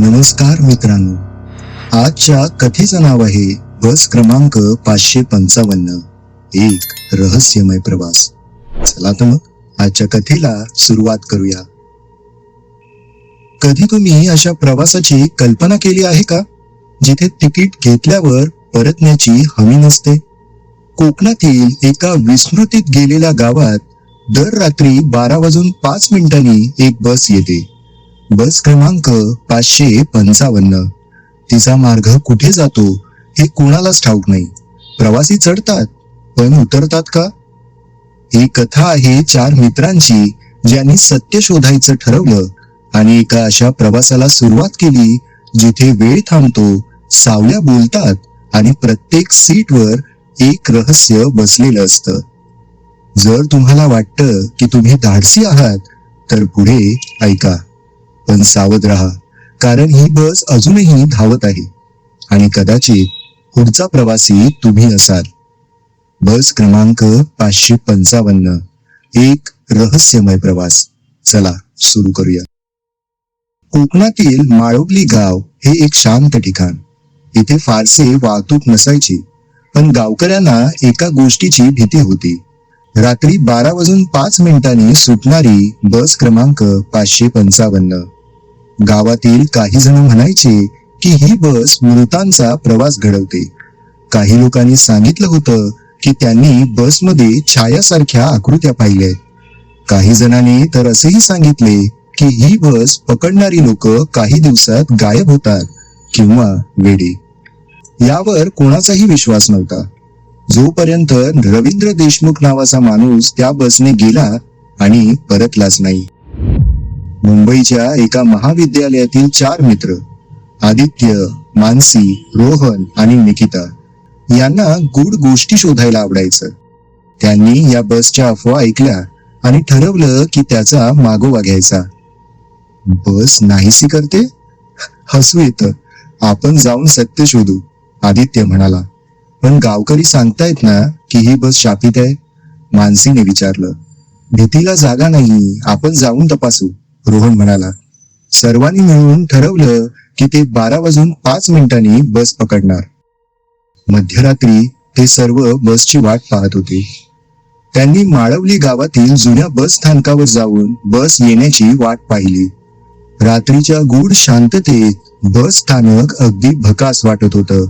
नमस्कार मित्रांनो. आजच्या कथेचं नाव आहे बस क्रमांक पाचशे पंचावन्न. एक रहस्यमय प्रवास. चला तर मग आजच्या कथेला सुरुवात करूया. कधी तुम्ही अशा प्रवासाची कल्पना केली आहे का? जिथे तिकीट घेतल्यावर परतण्याची हमी नसते. कोकणातील एका विस्मृतीत गेलेल्या गावात दर रात्री बारा वाजून पाच मिनिटांनी एक बस येते. बस क्रमांक पाचशे पंचावन्न. तिचा मार्ग कुठे जातो हे कोणालाच ठाऊक नाही. प्रवासी चढतात पण उतरतात का? ही कथा आहे चार मित्रांची ज्यांनी सत्य शोधायचं ठरवलं आणि एका अशा प्रवासाला सुरुवात केली जिथे वेळ थांबतो सावल्या बोलतात आणि प्रत्येक सीटवर एक रहस्य बसलेलं असतं. जर तुम्हाला वाटतं की तुम्ही धाडसी आहात तर पुढे ऐका. पण सावध राहा कारण ही बस अजूनही धावत आहे. आणि कदाचित पुढचा प्रवासी तुम्ही असाल. बस क्रमांक पाचशे पंचावन्न एक रहस्यमय प्रवास. चला सुरू करूया. कोकणातील माळोबली गाव हे एक शांत ठिकाण. इथे फारसे वाहतूक नसायची पण गावकऱ्यांना एका गोष्टीची भीती होती. रात्री बारा वाजून पाच मिनिटांनी सुटणारी बस क्रमांक पाचशे पंचावन्न. गावातील काही जण म्हणायचे की ही बस मृतांचा प्रवास घडवते. काही लोकांनी सांगितलं होतं की त्यांनी बसमध्ये छायासारख्या आकृत्या पाहिल्या. काही जणांनी तर असेही सांगितले की ही बस पकडणारी लोक काही दिवसात गायब होतात किंवा वेडे. यावर कोणाचाही विश्वास नव्हता. जोपर्यंत रवींद्र देशमुख नावाचा माणूस त्या बसने गेला आणि परतलाच नाही. मुंबईच्या एका महाविद्यालयातील चार मित्र आदित्य मानसी रोहन आणि निकिता यांना गुड गोष्टी शोधायला आवडायचं. त्यांनी या बसच्या अफवा ऐकल्या आणि ठरवलं की त्याचा मागोवा घ्यायचा. बस नाहीसी करते? हसू येत. आपण जाऊन सत्य शोधू आदित्य म्हणाला. पण गावकरी सांगतायत ना की ही बस शापित आहे मानसीने विचारलं. भीतीला जागा नाही आपण जाऊन तपासू. रोहन म्हणाला सर्वांनी मिळून ठरवलं की ते बारा वाजून पाच मिनिटांनी बस पकडणार. मध्यरात्री ते सर्व बसची वाट पाहत होते. त्यांनी माळवली गावातील जुन्या बस स्थानकावर जाऊन बस येण्याची वाट पाहिली. रात्रीच्या गूढ शांततेत बस स्थानक अगदी भकास वाटत होतं.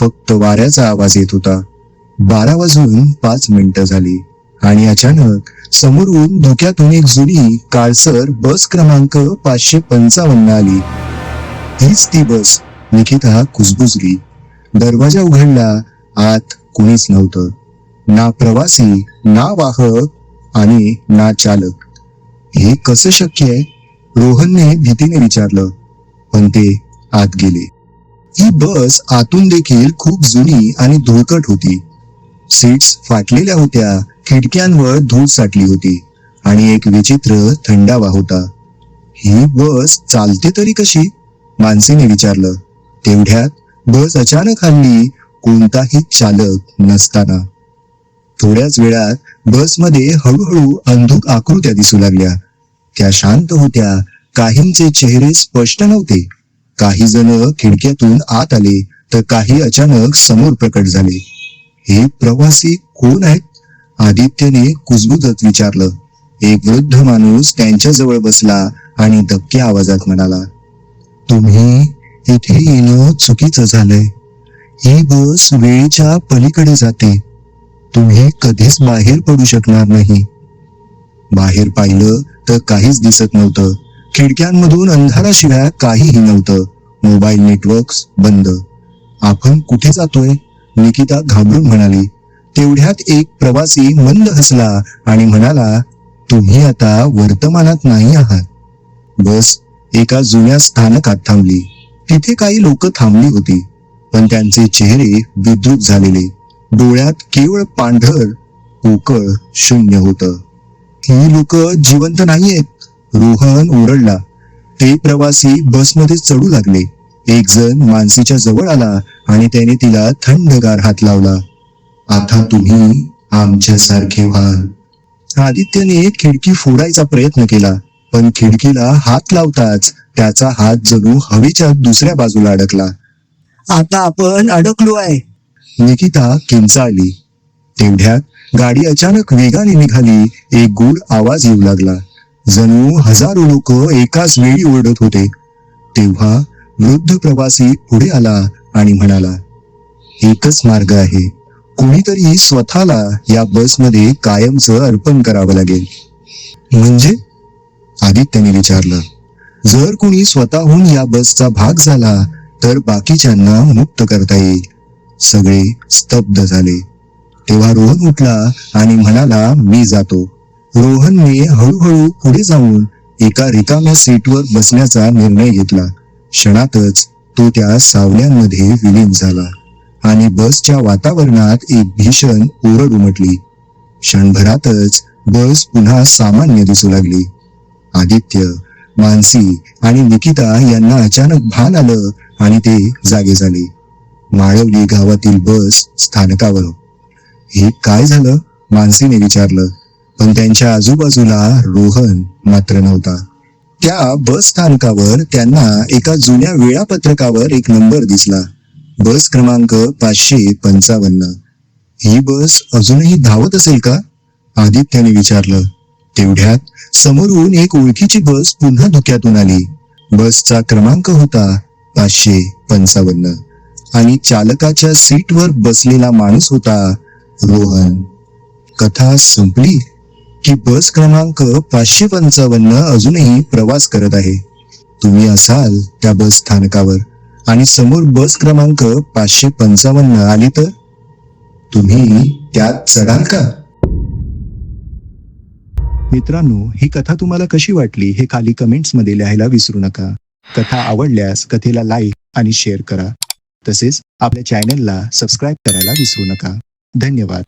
फक्त वाऱ्याचा आवाज येत होता. बारा वाजून पाच मिनिटं झाली. आणि अचानक समोरून धुक्यातून एक जुनी काळसर बस क्रमांक पाचशे पंचावन्न आली. हीच ती बस. निकिता कुजबुजली. दरवाजा उघडला. आत कुणीच नव्हतं. ना प्रवासी ना वाहक आणि ना चालक. हे कसं शक्य आहे? रोहनने भीतीने विचारलं. पण ते आत गेले. ही बस आतून देखील खूप जुनी आणि धुळकट होती. सीट्स फाटलेल्या होत्या. खिडक्यांवर धूळ साठली होती आणि एक विचित्र थंडावा होता. ही बस चालते तरी कशी? मानसीने विचारलं. तेवढ्यात बस अचानक हल्ली कोणताही चालक नसताना. थोड्याच वेळात बसमध्ये हळूहळू अंधुक आकृत्या दिसू लागल्या. त्या शांत होत्या. काहींचे चेहरे स्पष्ट नव्हते. काही जण खिडक्यातून आत आले तर काही अचानक समोर प्रकट झाले. हे प्रवासी कोण आहेत? आदित्यने कुजबुजत विचारलं. एक वृद्ध माणूस त्यांच्या जवळ बसला आणि दबक्या आवाजात म्हणाला तुम्ही इथे येणं चुकीचं झालंय. ही बस वेळेच्या पलीकडे जाते. तुम्ही कधीच बाहेर पडू शकणार नाही. बाहेर पाहिलं तर काहीच दिसत नव्हतं. खिडक्यांमधून अंधाराशिवाय काहीही नव्हतं. मोबाईल नेटवर्क बंद. आपण कुठे जातोय? निकिता घाबरून म्हणाली तेवढ्यात एक प्रवासी मंद हसला आणि म्हणाला तुम्ही आता वर्तमानात नाही आहात. बस एका जुन्या स्थानकात थांबली. तिथे काही लोक थांबली होती पण त्यांचे चेहरे विद्रुप झालेले. डोळ्यात केवळ पांढर पोकळ शून्य होत. ही लोक जिवंत नाहीयेत. रोहन ओरडला. ते प्रवासी बसमध्ये चढू लागले. एक जण मानसीच्या जवळ आला आणि त्याने तिला थंडगार हात लावला. आता तुम्ही आमच्यासारखे व्हाल. आदित्यने खिडकी फोडायचा प्रयत्न केला पण खिडकीला हात लावताच त्याचा हात जणू हवेच्या दुसऱ्या बाजूला अडकला. आता आपण अडकलो आहे. निकिता किंचाळली. तेवढ्यात गाडी अचानक वेगाने निघाली एक गूढ आवाज येऊ लागला. जणू हजारो लोक एकाच वेळी ओरडत होते. तेव्हा वृद्ध प्रवासी पुढे आला आणि म्हणाला एकच मार्ग आहे. कोणीतरी स्वतःला या बसमध्ये कायमचं अर्पण करावं लागेल. म्हणजे? आदित्यने विचारलं. जर कोणी स्वतःहून या बसचा भाग झाला तर बाकीच्यांना मुक्त करता येईल. सगळे स्तब्ध झाले. तेव्हा रोहन उठला आणि म्हणाला मी जातो. रोहनने हळूहळू पुढे जाऊन एका रिकाम्या सीटवर बसण्याचा निर्णय घेतला. क्षणातच तो त्या सावल्यांमध्ये विलीन झाला आणि बसच्या वातावरणात एक भीषण ओरड उमटली. क्षणभरातच बस पुन्हा सामान्य दिसू लागली. आदित्य मानसी आणि निकिता यांना अचानक भान आलं आणि ते जागे झाले. माळवली गावातील बस स्थानकावर. हे काय झालं? मानसीने विचारलं. पण त्यांच्या आजूबाजूला रोहन मात्र नव्हता. त्या बस स्थानकावर त्यांना एका जुन्या वेळापत्रकावर एक नंबर दिसला. बस क्रमांक पाचशे पंचावन्न. ही बस अजूनही धावत असेल का? आदित्याने विचारलं. तेवढ्यात समोरून एक ओळखीची बस पुन्हा धुक्यातून आली. बसचा क्रमांक होता पाचशे पंचावन्न. आणि चालकाच्या सीटवर बसलेला माणूस होता रोहन. कथा संपली. की बस क्रमांक पाचशे पंचावन्न अजूनही प्रवास करत आहे. तुम्ही असाल त्या बस स्थानकावर आणि समोर बस क्रमांक पाचशे पंचावन्न आली तर? तुम्ही त्यात चढाल का? मित्रांनो ही कथा तुम्हाला कशी वाटली हे खाली कमेंट्समध्ये लिहायला विसरू नका. कथा आवडल्यास कथेला लाईक आणि शेअर करा. तसेच आपल्या चॅनलला सबस्क्राईब करायला विसरू नका. धन्यवाद.